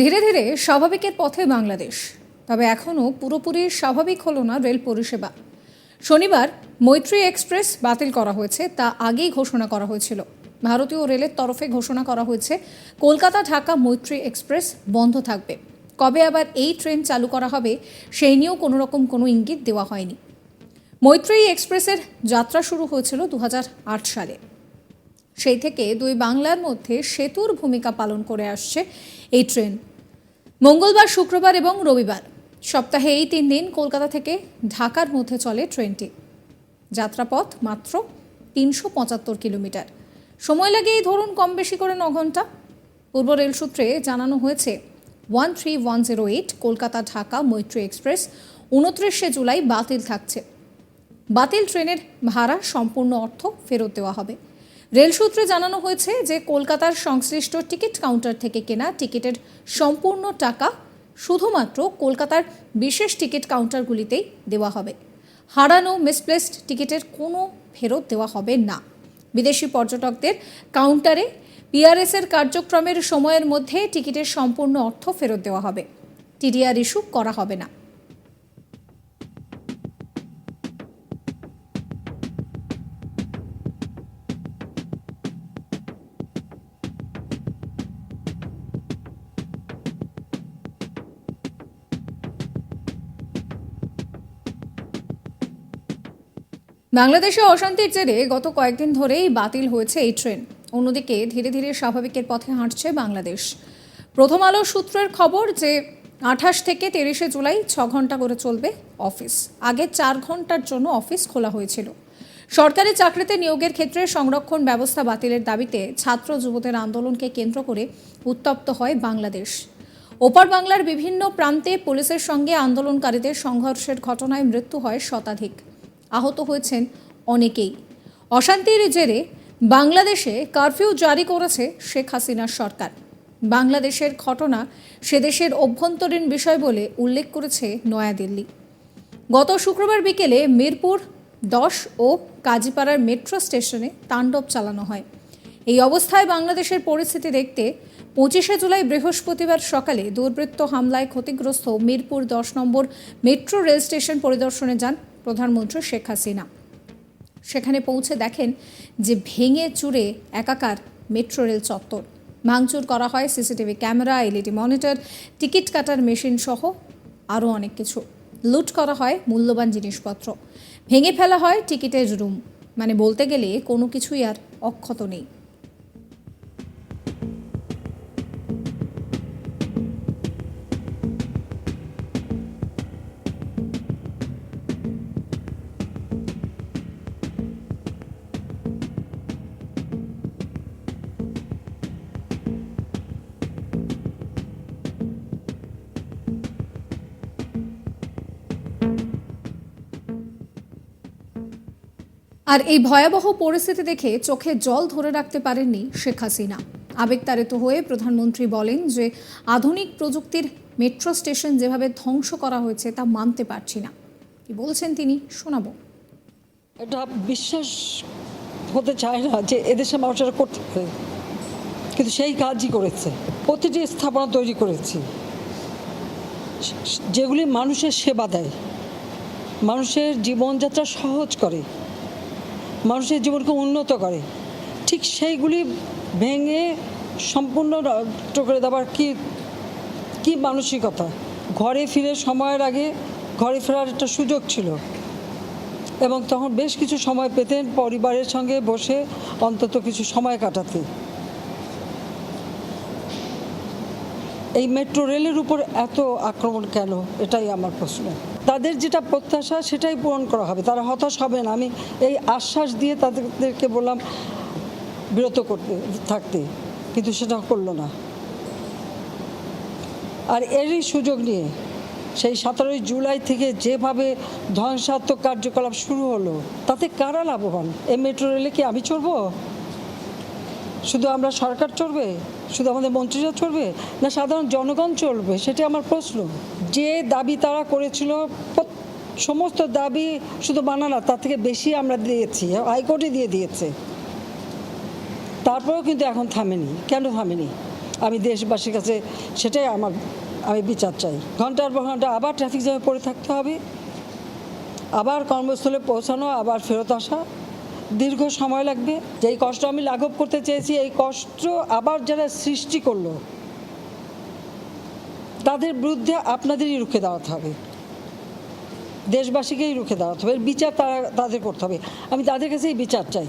ধীরে ধীরে স্বাভাবিকের পথে বাংলাদেশ। তবে এখনও পুরোপুরি স্বাভাবিক হলো না রেল পরিষেবা। শনিবার মৈত্রী এক্সপ্রেস বাতিল করা হয়েছে, তা আগেই ঘোষণা করা হয়েছিল। ভারতীয় রেলের তরফে ঘোষণা করা হয়েছে, কলকাতা ঢাকা মৈত্রী এক্সপ্রেস বন্ধ থাকবে। কবে আবার এই ট্রেন চালু করা হবে, সেই নিয়েও কোনো রকম কোনো ইঙ্গিত দেওয়া হয়নি। মৈত্রী এক্সপ্রেসের যাত্রা শুরু হয়েছিল দু হাজার আট সালে। সেই থেকে দুই বাংলার মধ্যে সেতুর ভূমিকা পালন করে আসছে এই ট্রেন। মঙ্গলবার, শুক্রবার এবং রবিবার সপ্তাহে এই তিন দিন কলকাতা থেকে ঢাকার মধ্যে চলে ট্রেনটি। যাত্রাপথ মাত্র তিনশো পঁচাত্তর কিলোমিটার। সময় লাগে এই ধরুন কম বেশি করে ন ঘণ্টা। পূর্ব রেল সূত্রে জানানো হয়েছে, one three one zero eight Kolkata Dhaka Maitree express উনত্রিশে জুলাই বাতিল থাকছে। বাতিল ট্রেনের ভাড়া সম্পূর্ণ অর্থ ফেরত দেওয়া হবে। রেল সূত্রে জানানো হয়েছে যে কলকাতার সংশ্লিষ্ট টিকিট কাউন্টার থেকে কেনা টিকিটের সম্পূর্ণ টাকা শুধুমাত্র কলকাতার বিশেষ টিকিট কাউন্টারগুলিতেই দেওয়া হবে। হারানো মিসপ্লেসড টিকিটের কোনো ফেরত দেওয়া হবে না। বিদেশি পর্যটকদের কাউন্টারে পিআরএসের কার্যক্রমের সময়ের মধ্যে টিকিটের সম্পূর্ণ অর্থ ফেরত দেওয়া হবে। টিডিআর ইস্যু করা হবে না। বাংলাদেশে অশান্তির জেরে গত কয়েকদিন ধরেই বাতিল হয়েছে এই ট্রেন। অন্যদিকে ধীরে ধীরে স্বাভাবিকের পথে হাঁটছে বাংলাদেশ। প্রথম আলো সূত্রের খবর যে আঠাশ থেকে তিরিশে জুলাই ছ ঘণ্টা করে চলবে অফিস। আগে চার ঘণ্টার জন্য অফিস খোলা হয়েছিল। সরকারি চাকরিতে নিয়োগের ক্ষেত্রে সংরক্ষণ ব্যবস্থা বাতিলের দাবিতে ছাত্র যুবদের আন্দোলনকে কেন্দ্র করে উত্তপ্ত হয় বাংলাদেশ। ওপার বাংলার বিভিন্ন প্রান্তে পুলিশের সঙ্গে আন্দোলনকারীদের সংঘর্ষের ঘটনায় মৃত্যু হয় শতাধিক। আহত হয়েছেন অনেকেই। অশান্তির জেরে বাংলাদেশে কারফিউ জারি করেছে শেখ হাসিনার সরকার। বাংলাদেশের ঘটনা সে দেশের অভ্যন্তরীণ বিষয় বলে উল্লেখ করেছে নয়াদিল্লি। গত শুক্রবার বিকেলে মিরপুর, দশ ও কাজীপাড়ার মেট্রো স্টেশনে তাণ্ডব চালানো হয়। এই অবস্থায় বাংলাদেশের পরিস্থিতি দেখতে পঁচিশে জুলাই বৃহস্পতিবার সকালে দুর্বৃত্ত হামলায় ক্ষতিগ্রস্ত মিরপুর দশ নম্বর মেট্রো রেল স্টেশন পরিদর্শনে যান প্রধানমন্ত্রী শেখ হাসিনা। সেখানে পৌঁছে দেখেন যে ভেঙে চুরে একাকার মেট্রো রেল চত্বর। ভাঙচুর করা হয় CCTV camera, LED monitor, ticket কাটার মেশিন সহ আরও অনেক কিছু। লুট করা হয় মূল্যবান জিনিসপত্র। ভেঙে ফেলা হয় টিকিটের রুম। মানে বলতে গেলে কোনো কিছুই আর অক্ষত নেই। আর এই ভয়াবহ পরিস্থিতি দেখে চোখে জল ধরে রাখতে পারেননি শেখ হাসিনা। আবেগতাড়িত হয়ে প্রধানমন্ত্রী বলেন যে, আধুনিক প্রযুক্তির মেট্রো স্টেশন যেভাবে ধ্বংস করা হয়েছে তা মানতে পারছি না। কি বলছেন তিনি, শোনাবো। এটা বিশ্বাস হতে চায় না যে, এদেশের মানুষেরা করতে পারে। কিন্তু সেই কাজই করেছে। প্রতিটি স্থাপনা তৈরি করেছি। যেগুলি মানুষের সেবা দেয়, মানুষের জীবনযাত্রা সহজ করে। মানুষের জীবনকে উন্নত করে। ঠিক সেইগুলি ভেঙে সম্পূর্ণ নষ্ট করে দেওয়ার কি কি মানসিকতা? ঘরে ফিরে সময়ের আগে ঘরে ফেরার একটা সুযোগ ছিল। এবং তখন বেশ কিছু সময় পেতেন পরিবারের সঙ্গে বসে অন্তত কিছু সময় কাটাতে। এই মেট্রো রেলের উপর এত আক্রমণ কেন? এটাই আমার প্রশ্ন। তাদের যেটা প্রত্যাশা, সেটাই পূরণ করা হবে। তারা হতাশ হবে না। আমি এই আশ্বাস দিয়ে তাদেরকে বললাম, বিরত করতে, থাকতে। কিন্তু সেটা করল না। আর এরই সুযোগ নিয়ে সেই সতেরোই জুলাই থেকে যেভাবে ধ্বংসাত্মক কার্যকলাপ শুরু হলো, তাতে কারা লাভবান? এই মেট্রো রেলে কি আমি চড়বো? শুধু আমরা সরকার চলবে শুধু আমাদের মন্ত্রীরা চলবে না সাধারণ জনগণ চলবে সেটা আমার প্রশ্ন। যে দাবি তারা করেছিল সমস্ত দাবি শুধু মানা না তার থেকে বেশি আমরা দিয়েছি, হাইকোর্টে দিয়ে দিয়েছে। তারপরেও কিন্তু এখন থামেনি। কেন থামেনি? আমি দেশবাসীর কাছে সেটাই আমার, আমি বিচার চাই। ঘণ্টার পর ঘণ্টা আবার ট্রাফিক জ্যামে পড়ে থাকতে হবে। আবার কর্মস্থলে পৌঁছানো, আবার ফেরত আসা। দীর্ঘ সময় লাগবে। যেই কষ্ট আমি লাঘব করতে চেয়েছি, এই কষ্ট আবার যারা সৃষ্টি করল, তাদের বিরুদ্ধে আপনাদেরই রুখে দাঁড়াতে হবে। দেশবাসীকেই রুখে দাঁড়াতে হবে। বিচার তারা, তাদের করতে হবে। আমি তাদের কাছেই বিচার চাই।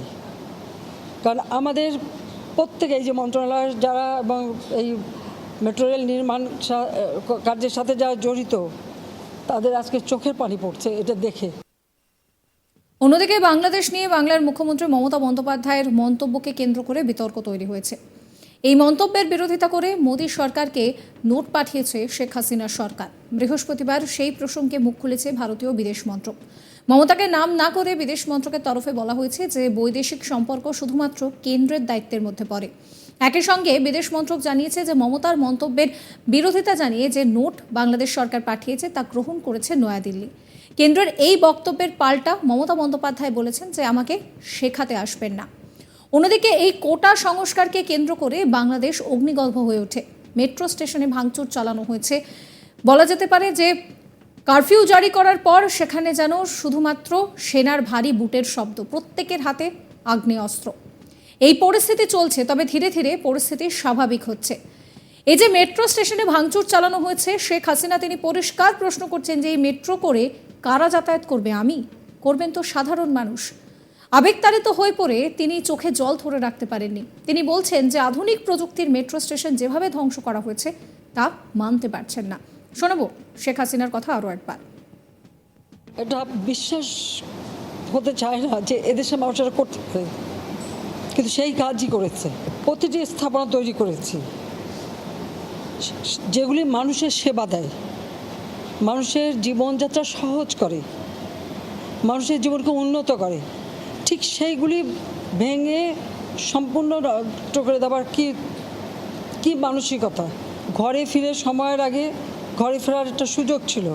কারণ আমাদের প্রত্যেকে এই যে মন্ত্রণালয়ের যারা এবং এই মেট্রো রেল নির্মাণ কার্যের সাথে যারা জড়িত, তাদের আজকে চোখের পানি পড়ছে এটা দেখে। অন্যদিকে বাংলাদেশ নিয়ে বাংলার মুখ্যমন্ত্রী মমতা বন্দ্যোপাধ্যায়ের মন্তব্যকে কেন্দ্র করে বিতর্ক তৈরি হয়েছে। এই মন্তব্যের বিরোধিতা করে মোদী সরকারকে নোট পাঠিয়েছে শেখ হাসিনার সরকার। বৃহস্পতিবার সেই প্রসঙ্গে মুখ খুলেছে ভারতীয় বিদেশ মন্ত্রক। মমতাকে নাম না করে বিদেশ মন্ত্রকের তরফে বলা হয়েছে যে বৈদেশিক সম্পর্ক শুধুমাত্র কেন্দ্রের দায়িত্বের মধ্যে পড়ে। একই সঙ্গে বিদেশ মন্ত্রক জানিয়েছে যে মমতার মন্তব্যের বিরোধিতা জানিয়ে যে নোট বাংলাদেশ সরকার পাঠিয়েছে তা গ্রহণ করেছে নয়াদিল্লি। কেন্দ্রের এই বক্তব্যের পাল্টা মমতা বন্দ্যোপাধ্যায় বলেছেন যে আমাকে শেখাতে আসবেন না। অন্যদিকে এই কোটা সংস্কারকে কেন্দ্র করে বাংলাদেশ অগ্নিগর্ভ হয়ে ওঠে। মেট্রো স্টেশনে ভাঙচুর চালানো হয়েছে। বলা যেতে পারে যে কারফিউ জারি করার পর সেখানে যেন শুধুমাত্র সেনার ভারী বুটের শব্দ, প্রত্যেকের হাতে আগ্নেয়াস্ত্র। এই পরিস্থিতি চলছে, তবে ধীরে ধীরে পরিস্থিতি স্বাভাবিক হচ্ছে। এই যে মেট্রো স্টেশনে ভাঙচুর চালানো হয়েছে, শেখ হাসিনা তিনি পরিষ্কার প্রশ্ন করছেন যে এই মেট্রো করে কারা যাতায়াত করবে? আমি? করবেন তো সাধারণ মানুষ। আবেগতাড়িত হয়ে পড়ে তিনি চোখে জল ধরে রাখতে পারেননি। তিনি বলছেন যে, আধুনিক প্রযুক্তির মেট্রো স্টেশন যেভাবে ধ্বংস করা হয়েছে, তা মানতে পারছেন না। শোনাবো শেখ হাসিনার কথা আরও একবার। এটা বিশ্বাস হতে চায় না যে, এদেশের মানুষেরা করতে পারে। কিন্তু সেই কাজই করেছে। প্রতিটি স্থাপনা তৈরি করেছি। যেগুলি মানুষের সেবা দেয়। মানুষের জীবনযাত্রা সহজ করে, মানুষের জীবনকে উন্নত করে। ঠিক সেইগুলি ভেঙে সম্পূর্ণ করে দেওয়ার কি কি মানসিকতা? ঘরে ফিরে সময়ের আগে ঘরে ফেরার একটা সুযোগ ছিল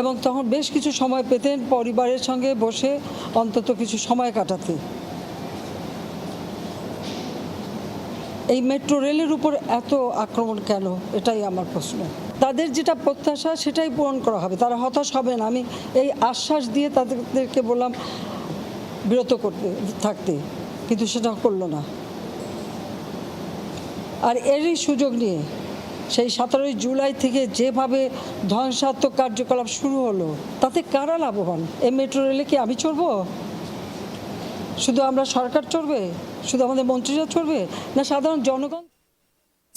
এবং তখন বেশ কিছু সময় পেতেন পরিবারের সঙ্গে বসে অন্তত কিছু সময় কাটাতে। এই মেট্রো রেলের উপর এত আক্রমণ কেন? এটাই আমার প্রশ্ন। তাদের যেটা প্রত্যাশা সেটাই পূরণ করা হবে। তারা হতাশ হবে না। আমি এই আশ্বাস দিয়ে তাদেরকে বললাম বিরত করতে, থাকতে। কিন্তু সেটা করল না। আর এরই সুযোগ নিয়ে সেই সতেরোই জুলাই থেকে যেভাবে ধ্বংসাত্মক কার্যকলাপ শুরু হলো, তাতে কারা লাভবান? এই মেট্রো রেলে কি আমি চড়বো? শুধু আমরা সরকার চড়বে? শুধু আমাদের মন্ত্রীরা চড়বে? না সাধারণ জনগণ